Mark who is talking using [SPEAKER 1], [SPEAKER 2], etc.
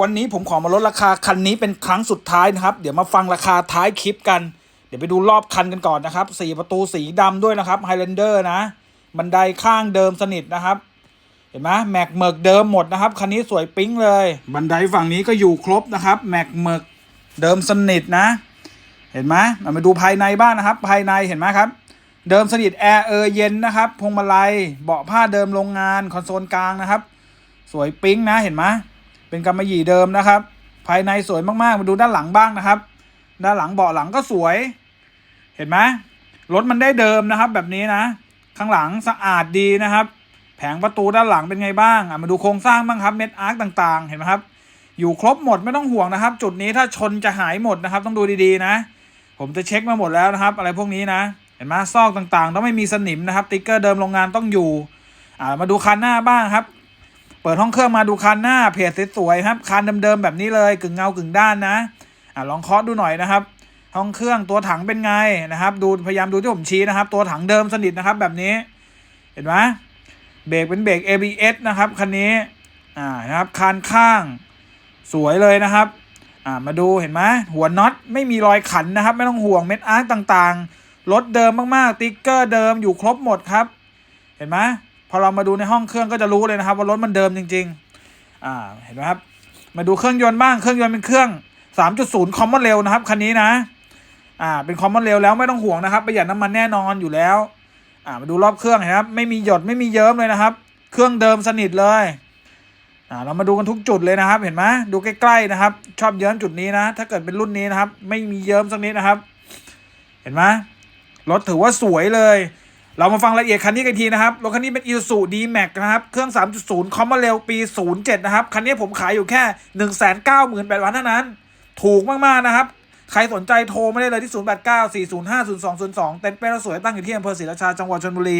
[SPEAKER 1] วันนี้ผมขอมาลดราคาคันนี้เป็นครั้งสุดท้ายนะครับ เดี๋ยวมาฟังราคาท้ายคลิปกัน เดี๋ยวไปดูรอบคันกันก่อนนะครับสี่ประตูสีดำด้วยนะครับไฮแลนเดอร์นะ บันไดข้างเดิมสนิทนะครับ เห็นไหมแม็กเมิกเดิมหมดนะครับ คันนี้สวยปิ๊งเลย บันไดฝั่งนี้ก็อยู่ครบนะครับแม็กเมิกเดิมสนิทนะ เห็นไหมเรามาดูภายในบ้านนะครับ ภายในเห็นไหมครับ เดิมสนิทแอร์เออเย็นนะครับพวงมาลัยเบาะผ้าเดิมโรงงานคอนโซลกลางนะครับ สวยปิ๊งนะเห็นไหม เป็นกำมะหยี่เดิมนะครับ ภายในสวยมากๆ มาดูด้านหลังบ้างนะครับ ด้านหลังเบาะหลังก็สวย เห็นไหมรถมันได้เดิมนะครับ แบบนี้นะ ข้างหลังสะอาดดีนะครับ แผงประตูด้านหลังเป็นไงบ้างอะมาดูโครงสร้างบ้างครับเม็ดอาร์คต่างๆ เห็นไหมครับ อยู่ครบหมดไม่ต้องห่วงนะครับ จุดนี้ถ้าชนจะหายหมดนะครับ ต้องดูดีๆนะ ผมจะเช็คมาหมดแล้วนะครับ อะไรพวกนี้นะ เห็นไหมซอกต่างๆ ต้องไม่มีสนิมนะครับ ติ๊กเกอร์เดิมโรงงานต้องอยู่ อ่ามาดูคันหน้าบ้างครับ เปิดห้องเครื่องมาดูคันหน้าเพจสวยๆครับคันเดิมๆแบบนี้เลยกึ่งเงากึ่งด้านนะอ่าลองเคาะดูหน่อยนะครับ ห้องเครื่องตัวถังเป็นไงนะครับ ดูพยายามดูที่ผมชี้นะครับ ตัวถังเดิมสนิทนะครับแบบนี้ เห็นไหมเบรกเป็นเบรก ABS นะครับคันนี้อ่านะครับคานข้างสวยเลยนะครับอ่ามาดูเห็นไหมหัวน็อตไม่มีรอยขันนะครับ ไม่ต้องห่วงเม็ดอาร์ตต่างๆรถเดิมมากๆติ๊กเกอร์เดิมอยู่ครบหมดครับ เห็นไหม พอเรามาดูในห้องเครื่องก็จะรู้เลยนะครับ ว่ารถมันเดิมจริงๆอ่าเห็นไหมครับ มาดูเครื่องยนต์บ้างเครื่องยนต์เป็นเครื่อง 3.0คอมมอนเร็วนะครับคันนี้นะอ่าเป็นคอมมอนเร็วแล้วไม่ต้องห่วงนะครับประหยัดน้ำมันแน่นอนอยู่แล้วอ่ามาดูรอบเครื่องนะครับไม่มีหยดไม่มีเยิ้มเลยนะครับ เครื่องเดิมสนิทเลยอ่าเรามาดูกันทุกจุดเลยนะครับ เห็นไหมดูใกล้ๆนะครับ ชอบเยิ้มจุดนี้นะ ถ้าเกิดเป็นรุ่นนี้นะครับ ไม่มีเยิ้มสักนิดนะครับ เห็นไหมรถถือว่าสวยเลย เรามาฟังรายละเอียดคันนี้กันทีนะครับรถคันนี้เป็นอ Isuzu D-Max นะครับเครื่อง 3.0 คอมมาเร็วปี 07 นะครับ คันนี้ผมขายอยู่แค่ 198,000เท่านั้น ถูกมาก ๆ นะครับ ใครสนใจโทรมาได้เลยที่ 089 405 0202 เต็นท์เป้รถสวยตั้งอยู่ที่อำเภอศรีราชาจังหวัดชลบุรี